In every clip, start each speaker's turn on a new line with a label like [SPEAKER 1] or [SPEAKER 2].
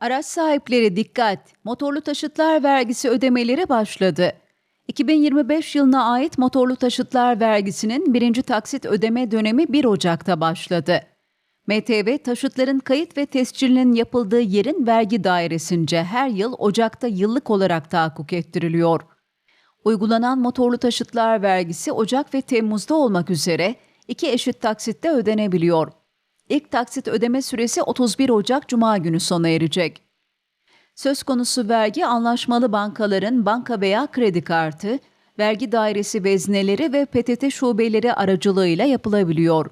[SPEAKER 1] Araç sahipleri dikkat! Motorlu taşıtlar vergisi ödemeleri başladı. 2025 yılına ait motorlu taşıtlar vergisinin birinci taksit ödeme dönemi 1 Ocak'ta başladı. MTV taşıtların kayıt ve tescilinin yapıldığı yerin vergi dairesince her yıl Ocak'ta yıllık olarak tahakkuk ettiriliyor. Uygulanan motorlu taşıtlar vergisi Ocak ve Temmuz'da olmak üzere iki eşit taksitte ödenebiliyor. İlk taksit ödeme süresi 31 Ocak Cuma günü sona erecek. Söz konusu vergi anlaşmalı bankaların banka veya kredi kartı, vergi dairesi vezneleri ve PTT şubeleri aracılığıyla yapılabiliyor.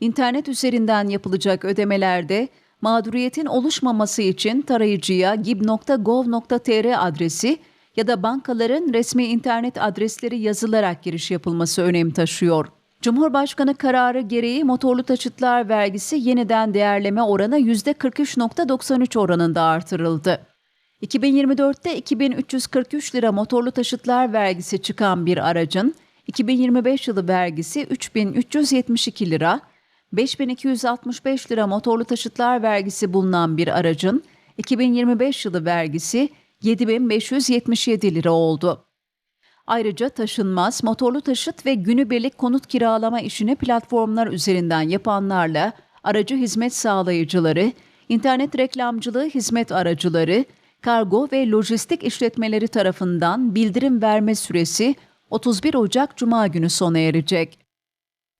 [SPEAKER 1] İnternet üzerinden yapılacak ödemelerde mağduriyetin oluşmaması için tarayıcıya gib.gov.tr adresi ya da bankaların resmi internet adresleri yazılarak giriş yapılması önem taşıyor. Cumhurbaşkanı kararı gereği motorlu taşıtlar vergisi yeniden değerleme oranı %43.93 oranında artırıldı. 2024'te 2343 lira motorlu taşıtlar vergisi çıkan bir aracın 2025 yılı vergisi 3372 lira, 5265 lira motorlu taşıtlar vergisi bulunan bir aracın 2025 yılı vergisi 7577 lira oldu. Ayrıca taşınmaz, motorlu taşıt ve günübirlik konut kiralama işini platformlar üzerinden yapanlarla aracı hizmet sağlayıcıları, internet reklamcılığı hizmet aracıları, kargo ve lojistik işletmeleri tarafından bildirim verme süresi 31 Ocak Cuma günü sona erecek.